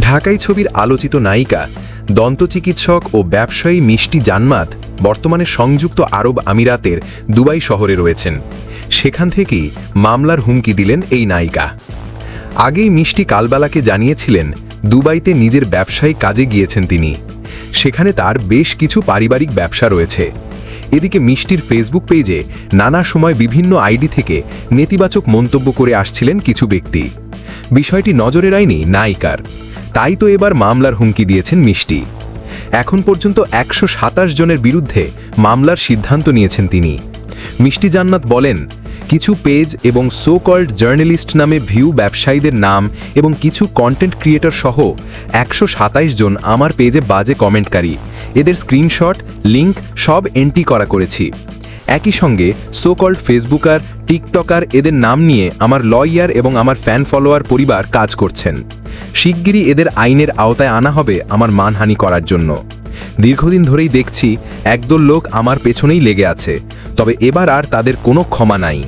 ঢাকাই ছবির আলোচিত নায়িকা দন্তচিকিৎসক ও ব্যবসায়ী মিষ্টি জান্নাত বর্তমানে সংযুক্ত আরব আমিরাতের দুবাই শহরে রয়েছেন। সেখান থেকেই মামলার হুমকি দিলেন এই নায়িকা। আগেই মিষ্টি কালবালাকে জানিয়েছিলেন, দুবাইতে নিজের ব্যবসায়িক কাজে গিয়েছেন তিনি। সেখানে তার বেশ কিছু পারিবারিক ব্যবসা রয়েছে। এদিকে মিষ্টির ফেসবুক পেজে নানা সময় বিভিন্ন আইডি থেকে নেতিবাচক মন্তব্য করে আসছিলেন কিছু ব্যক্তি। বিষয়টি নজরে রায়নি নায়িকার। তাই তো এবার মামলার হুমকি দিয়েছেন মিষ্টি। এখন পর্যন্ত একশো সাতাশ জনের বিরুদ্ধে মামলার সিদ্ধান্ত নিয়েছেন তিনি। মিষ্টি জান্নাত বলেন, কিছু পেজ এবং সো কল্ড জার্নালিস্ট নামে ভিউ ব্যবসায়ীদের নাম এবং কিছু কন্টেন্ট ক্রিয়েটর সহ একশো সাতাশ জন আমার পেজে বাজে কমেন্টকারী। এদের স্ক্রিনশট লিংক সব এন্ট্রি করা করেছি। একই সঙ্গে সো কল্ড ফেসবুকার টিকটকার এদের নাম নিয়ে আমার লয়ার এবং আমার ফ্যান ফলোয়ার পরিবার কাজ করছেন। শিগগিরই এদের আইনের আওতায় আনা হবে আমার মানহানি করার জন্য। দীর্ঘদিন ধরেই দেখছি একদল লোক আমার পেছনেই লেগে আছে, তবে এবার আর তাদের কোনো ক্ষমা নাই।